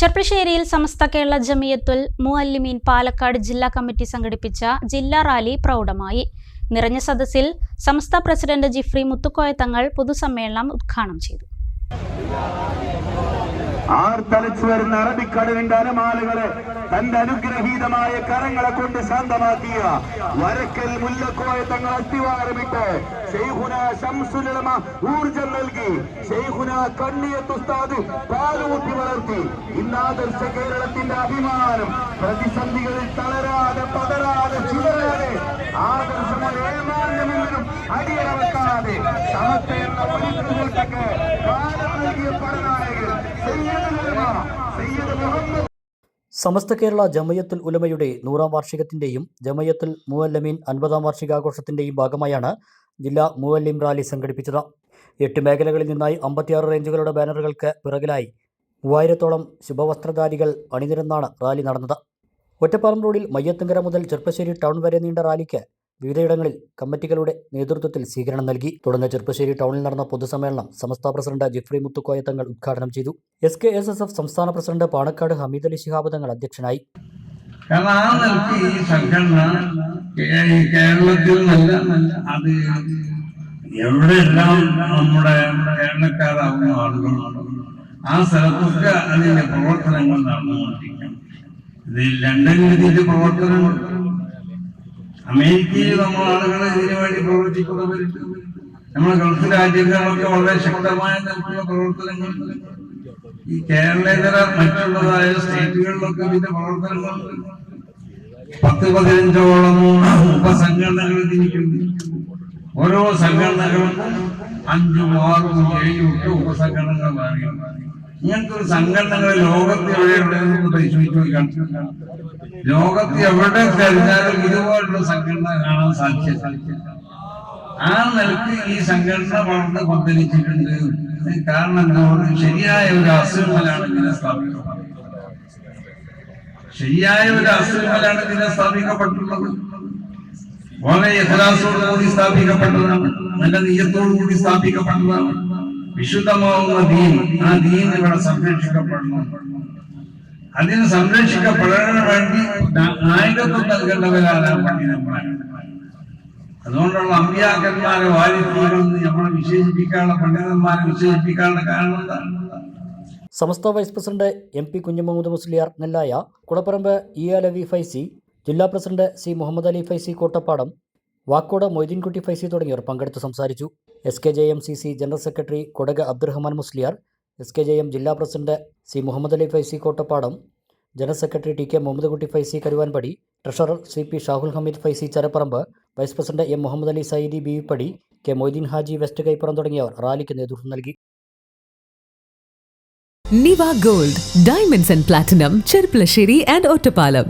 ചെർപ്പശ്ശേരിയിൽ സമസ്ത കേരള ജമിയത്തുൽ മുഅല്ലിമീൻ പാലക്കാട് ജില്ലാ കമ്മിറ്റി സംഘടിപ്പിച്ച ജില്ലാ റാലി പ്രൗഢമായി. നിറഞ്ഞ സദസ്സിൽ സമസ്ത പ്രസിഡന്റ് ജിഫ്രി മുത്തുക്കോയ തങ്ങൾ പൊതുസമ്മേളനം ഉദ്ഘാടനം ചെയ്തു. ആർത്തലച്ചു വരുന്ന അറബിക്കടലിന്റെ അനമാലുകളെ തന്റെ അനുഗ്രഹീതമായ കരങ്ങളെ കൊണ്ട് ശാന്തമാക്കിയ വരക്കൽ മുല്ലക്കോയ തങ്ങൾ അസ്ഥിവാരമിട്ട് ഊർജം നൽകി. ഷെയ്ഹുന കണ്ണിയത്ത് ഉസ്താദ് പാലൂട്ടി വളർത്തി. ഇന്നാദർശ കേരളത്തിന്റെ അഭിമാനം പ്രതിസന്ധികളിൽ തളരാതെ പതരാതെ ചിതരാതെ ആദർശങ്ങൾ ഏമാന്യമെങ്കിലും അടിയറവെക്കാതെ സമസ്ത എന്ന നൽകിയ പടനായകൻ സയ്യിദ് ഉലമ, സയ്യിദ് മുഹമ്മദ് സമസ്ത കേരള ജമയത്തുൽ ഉലമയുടെ നൂറാം വാർഷികത്തിന്റെയും ജമയത്തുൽ മുവല്ലമീൻ അൻപതാം വാർഷികാഘോഷത്തിന്റെയും ഭാഗമായാണ് ജില്ലാ മുവല്ലിം റാലി സംഘടിപ്പിച്ചത്. എട്ട് മേഖലകളിൽ നിന്നായി അമ്പത്തിയാറ് റേഞ്ചുകളുടെ ബാനറുകൾക്ക് പിറകിലായി മൂവായിരത്തോളം ശുഭവസ്ത്രധാരികൾ അണിനിരന്നാണ് റാലി നടന്നത്. ഒറ്റപ്പാലം റോഡിൽ മയ്യത്തുങ്കര മുതൽ ചെർപ്പശ്ശേരി ടൗൺ വരെ നീണ്ട റാലിക്ക് വിവിധയിടങ്ങളിൽ കമ്മിറ്റികളുടെ നേതൃത്വത്തിൽ സ്വീകരണം നൽകി. തുടർന്ന് ചെറുപ്പശ്ശേരി ടൗണിൽ നടന്ന പൊതുസമ്മേളനം സമസ്ത പ്രസിഡന്റ് ജിഫ്രി മുത്തുക്കോയ തങ്ങൾ ഉദ്ഘാടനം ചെയ്തു. S K S S F സംസ്ഥാന പ്രസിഡന്റ് പാണക്കാട് ഹമീദ് അലി ശിഹാബ് തങ്ങൾ അധ്യക്ഷനായി. കാരണം ആ സംഘടന കേരളത്തിൽ നല്ല അത് എവിടെയെല്ലാം നമ്മുടെ കേരളക്കാരാവുന്ന ആ സ്ഥലത്തൊക്കെ അതിന്റെ പ്രവർത്തനങ്ങൾ നടന്നുകൊണ്ടിരിക്കണം. ഇത് ലണ്ടനിൽ ഇതിന്റെ പ്രവർത്തനം അമേരിക്കയിൽ നമ്മൾ ആളുകൾ ഇതിനു വേണ്ടി പ്രവർത്തിക്കുന്നവരുണ്ട് നമ്മുടെ ഗൾഫ് രാജ്യങ്ങളിലൊക്കെ വളരെ ശക്തമായ തരത്തിലുള്ള പ്രവർത്തനങ്ങൾ. ഈ കേരളേതര മറ്റുള്ളതായ സ്റ്റേറ്റുകളിലൊക്കെ ഇതിന്റെ പ്രവർത്തനങ്ങൾ. പത്ത് പതിനഞ്ചോളം ഉപസംഘടനകൾ തിരിക്കുന്നു ഓരോ സംഘടനകളും അഞ്ചും ആറും ഏഴും ഒക്കെ ഉപസംഘടനകൾ മാറി ഇങ്ങനത്തെ ഒരു സംഘടനകൾ ലോകത്ത് എവിടെയുണ്ടെന്ന് പരിശോധിച്ചു ലോകത്ത് എവിടെ കഴിഞ്ഞാലും ഇതുപോലുള്ള സംഘടന കാണാൻ സാധിച്ചില്ല ആ നിലയ്ക്ക് ഈ സംഘടന വളർന്ന് കൊണ്ടിരിച്ചിട്ടുണ്ട് കാരണം എന്താണ് ശരിയായ ഒരു അസുഖമലാണ് ഇതിനെ സ്ഥാപിക്കപ്പെട്ടത്. ശരിയായ ഒരു അസുഖമലാണ് ഇതിനെ സ്ഥാപിക്കപ്പെട്ടുള്ളത്. വളരെ യഥാസോടുകൂടി സ്ഥാപിക്കപ്പെട്ടതാണ്. നല്ല നീയത്തോടു കൂടി സ്ഥാപിക്കപ്പെട്ടതാണ്. വിശുദ്ധമാവുന്ന ദീൻ ആ ദീൻ ഇവിടെ സംരക്ഷിക്കപ്പെടണം അതിന് സംരക്ഷിക്കപ്പെടാൻ വേണ്ടി നായകത്വം നൽകേണ്ടവരാണ് പണ്ഡിതന്മാരാണ് അതുകൊണ്ടുള്ള അമ്പിയാക്കന്മാരെ വാരിത്തീരുന്ന് നമ്മളെ വിശേഷിപ്പിക്കാനുള്ള പണ്ഡിതന്മാരെ വിശേഷിപ്പിക്കാനുള്ള കാരണം എന്താണ്? Samastha vice president M P Kunjumuhammed Musliyar Nellaya Kulapparamba E Alavi Faizy ജില്ലാ പ്രസിഡന്റ് സി മുഹമ്മദ് അലി ഫൈസി കോട്ടപ്പാടം വാക്കോട് മൊയ്തീൻകുട്ടി ഫൈസി തുടങ്ങിയവർ പങ്കെടുത്ത് സംസാരിച്ചു. S K J M C C general secretary Kodak Abdurahman Musliyar S K J M ജില്ലാ president C Muhammad Ali Faizy Kottappadam general secretary T K Muhammad Kutty Faizy Karuvanpadi treasurer C P Shahul Hameed Faizy Charapparamba vice president M Muhammad Ali Sayyidi Beevippadi K Moideen Haji west Kaippuram തുടങ്ങിയവർ റാലിക്ക് നേതൃത്വം നൽകി Niva gold diamonds and platinum Cherpulassery and Ottapalam.